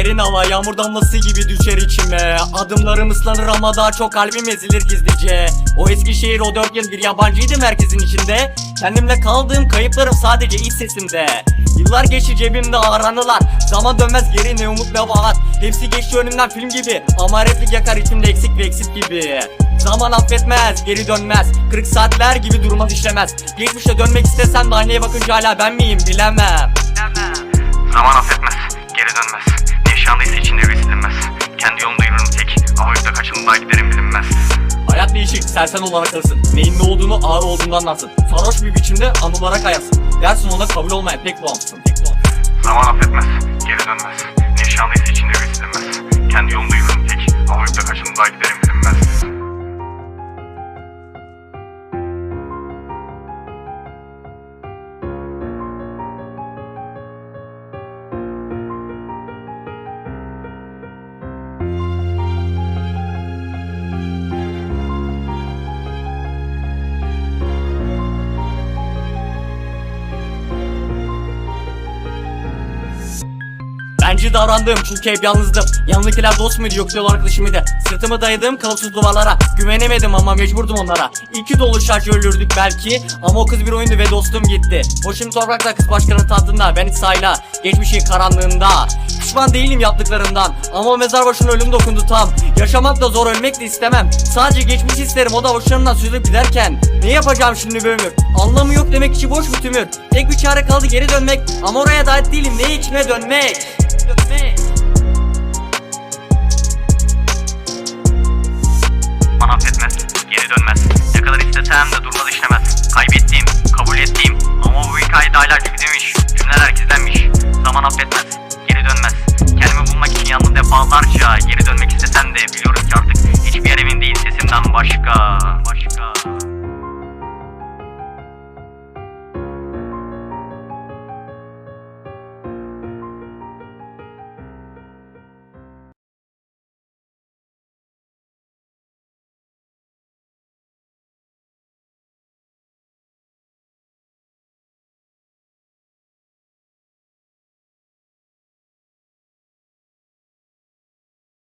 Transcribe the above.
Derin hava yağmur damlası gibi düşer içime. Adımlarım ıslanır ama daha çok kalbim ezilir gizlice. O Eskişehir o dört yıl bir yabancıydı merkezin içinde. Kendimle kaldığım kayıplarım sadece iç sesimde Yıllar geçti cebimde ağır anılar Zaman dönmez geri ne umut ne vaat. Hepsi geçti önümden film gibi Ama replik yakar içimde eksik ve eksik gibi. Zaman affetmez, geri dönmez 40 saatler gibi durmaz işlemez. Geçmişe dönmek istesem de aynaya bakınca hala ben miyim bilemem. Zaman affetmez, geri dönmez. Ne yaşandıysa içinde Değişik, sersen olarak kalırsın Neyin ne olduğunu ağır olduğunu anlarsın. Sarhoş bir biçimde anılara kayarsın Dersin ona kabul olmayan tek bulamsın Zaman affetmez, geri dönmez. Ne yaşandıysa içinde bir. Kendi yolumda yürürüm Bence davrandım çünkü hep yalnızdım. Yanındakiler dost muydu yoksa yol arkadaşı mıydı? Sırtımı dayadım kalıpsız duvarlara Güvenemedim ama mecburdum onlara. İki dolu şarjı ölürdük belki Ama o kız bir oyundu ve dostum gitti. Boşum toprakta kız başkanın tahtında Ben hiç sayla geçmişin karanlığında. Pişman değilim yaptıklarımdan Ama mezar başına ölüm dokundu tam. Yaşamak da zor ölmek de istemem. Sadece geçmiş isterim o da hoşlarından süzülüp giderken. Ne yapacağım şimdi bir ömür? Anlamı yok demek içi boş bir tümür. Tek bir çare kaldı geri dönmek. Ama oraya da ait değilim ne dönmek Dönmek dönmez. Ne kadar istesem de durmaz işlemez. Kaybettiğim, kabul ettiğim ama bu hikayede aylarca gizlemiş. Cümleler gizlenmiş. Zaman affetmez, geri dönmez. Kendimi bulmak için yandım defalarca. Geri biliyorum